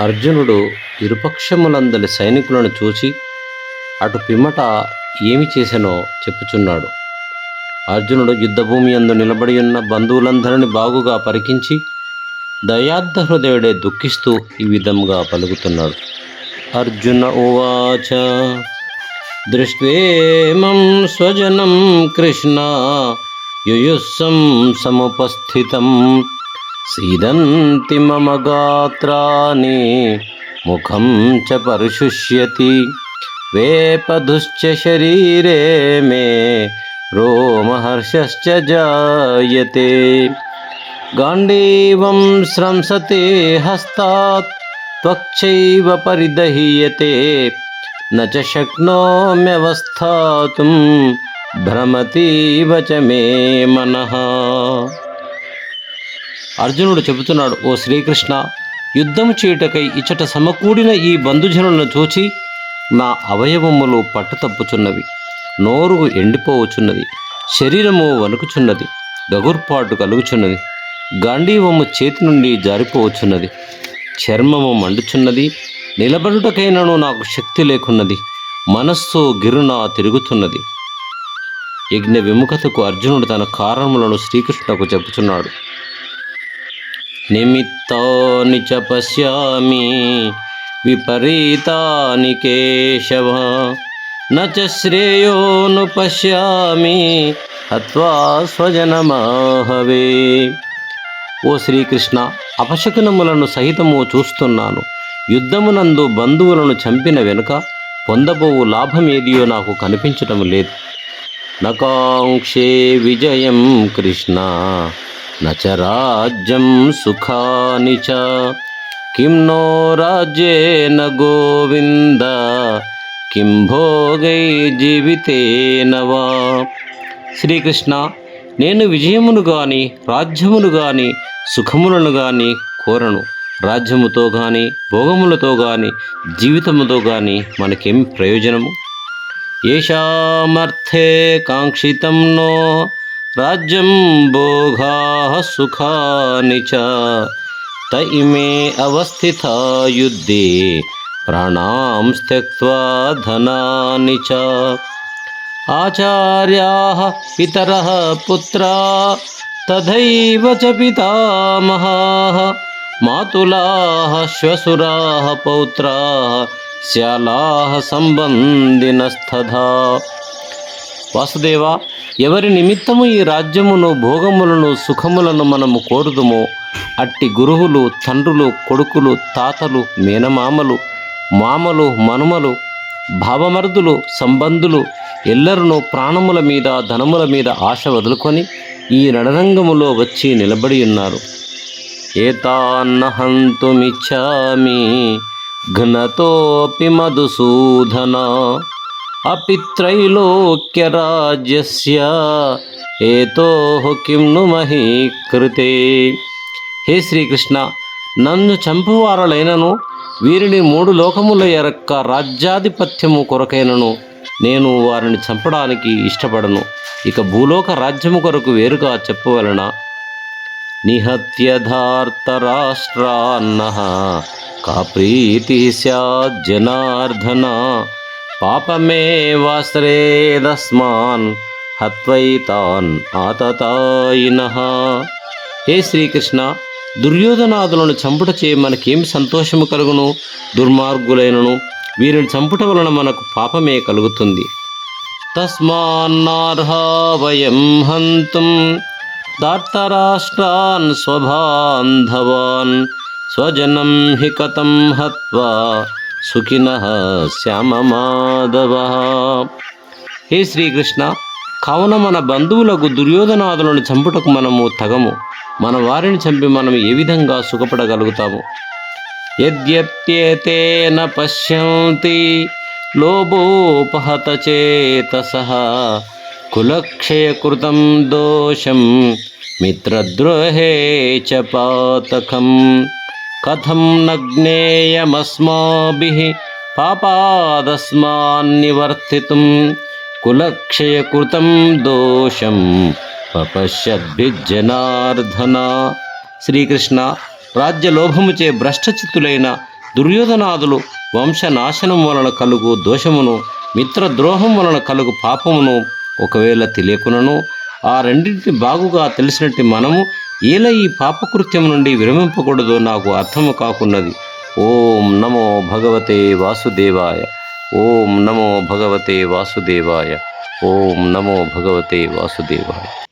అర్జునుడు ఇరుపక్షములందలి సైనికులను చూచి అటు పిమ్మట ఏమి చేసానో చెప్పుచున్నాడు. అర్జునుడు యుద్ధభూమి అందు నిలబడి ఉన్న బంధువులందరిని బాగుగా పరికించి దయార్థ హృదయుడే దుఃఖిస్తూ ఈ విధంగా పలుకుతున్నాడు. అర్జున ఉవాచ దృష్ట్వేమం స్వజనం కృష్ణ యుయుస్సం సముపస్థితం సీదంతి మమ గాత్రాని ముఖం చ పరిశుష్యతి వేపధుశ్చ శరీరే మే రోమహర్షశ్చ జాయతే గాంధీవం స్రంసతే హస్తాత్ త్వక్చైవ పరిదహీయతే న చ శక్నోమ్యవస్థాతుం భ్రమతీవ చ మే మనః అర్జునుడు చెబుతున్నాడు ఓ శ్రీకృష్ణ యుద్ధము చేయుటకై ఇచ్చట సమకూడిన ఈ బంధుజనులను చూచి నా అవయవములు పట్టుతప్పుచున్నవి నోరు ఎండిపోవచున్నది శరీరము వణుకుచున్నది గగుర్పాటు కలుగుచున్నది గాంధీవము చేతి నుండి జారిపోవచ్చున్నది చర్మము మండుచున్నది నిలబడుటకైనను నాకు శక్తి లేకున్నది మనస్సు గిరున తిరుగుతున్నది. యజ్ఞ విముఖతకు అర్జునుడు తన కారణములను శ్రీకృష్ణకు చెప్పుచున్నాడు నిమిత్తాని చ పశ్యామి విపరీతాని కేశవ. న చ శ్రేయోను పశ్యామి హత్వా స్వజనమాహవే. ఓ శ్రీకృష్ణ అపశకునములను సహితము చూస్తున్నాను. యుద్ధమునందు బంధువులను చంపిన వెనుక పొందబోవు లాభమేదియో నాకు కనిపించటం లేదు. నకాంక్షే విజయం కృష్ణ. నచ సుఖాని చ. కిం నో రాజ్యేన గోవింద. కిం భోగై జీవితేన వా. శ్రీకృష్ణ నేను విజయమును గాని రాజ్యమును గాని సుఖములను గాని కోరను. రాజ్యముతో గాని భోగములతో గాని జీవితముతో గాని మనకేం ప్రయోజనము? ఏషామర్థే కాంక్షితం నో. राज्य बोघा सुखानि च त अवस्थिता युद्धे प्राणां त्यक्त्वा धनानि च। आचार्याः पितरः पुत्रा, तथैव च पितामहाः, मातुलाः, श्वसुराः पौत्राः श्यालाः सम्बन्धिनस्तथा वासुदेवा ఎవరి నిమిత్తము ఈ రాజ్యమును భోగములను సుఖములను మనము కోరుదుమో అట్టి గురువులు తండ్రులు కొడుకులు తాతలు మేనమామలు మామలు మనుమలు భావమరుదులు సంబంధులు ఎల్లరును ప్రాణముల మీద ధనముల మీద ఆశ వదులుకొని ఈ రణరంగములో వచ్చి నిలబడి ఉన్నారు. ఏతాన్నహంతుమిచ్చామి ఘనతోపి మధుసూధన అపి త్రైలోక్యరాజ్యస్య ఏతో కిం ను మహీకృతే. హే శ్రీకృష్ణ నన్ను చంపువారలైనను వీరిని మూడు లోకముల యొక్క రాజ్యాధిపత్యము కొరకైనను నేను వారిని చంపడానికి ఇష్టపడను. ఇక భూలోక రాజ్యము కొరకు వేరుగా చెప్పవలన? నిహత్యధార్తరాష్ట్రాన్న. కా ప్రీతి జనార్దన పాపమేవాశ్రేదస్మాన్ హత్వైతాన్ ఆతతాయిన హే శ్రీకృష్ణ దుర్యోధనాదులను చంపుటచే మనకేమి సంతోషము కలుగును? దుర్మార్గులైనను వీరిని చంపుట వలన మనకు పాపమే కలుగుతుంది. తస్మాన్నార్హా వయం హంతుం దార్తరాష్ట్రాన్ స్వబాంధవాన్ స్వజనం హి కథం హత్వా. సుఖిన శ్యామమాధవ హే శ్రీకృష్ణ కావున మన బంధువులకు దుర్యోధనాదులను చంపుటకు మనము తగము. మన వారిని చంపి మనం ఏ విధంగా సుఖపడగలుగుతాము? యద్యప్యేతేన పశ్యంతి లోభోపహత చేతస. కులక్షయకృతం దోషం మిత్రద్రోహే చ పాతకం. కథం నగ్నేయమస్మాభిः పాపాదస్మాన్నివర్తితుం కులక్షయకృతం దోషం పపశ్యద్భిజ్జనార్దన శ్రీకృష్ణ రాజ్యలోభముచే భ్రష్టచిత్తులైన దుర్యోధనాదులు వంశనాశనం వలన కలుగు దోషమును మిత్రద్రోహం వలన కలుగు పాపమును ఒకవేళ తెలియకునను ఆ రెండింటిని బాగుగా తెలిసినట్టు మనము ఇలా ఈ పాపకృత్యం నుండి విరమింపకూడదో నాకు అర్థము కాకున్నది. ఓం నమో భగవతే వాసుదేవాయ. ఓం నమో భగవతే వాసుదేవాయ. ఓం నమో భగవతే వాసుదేవాయ.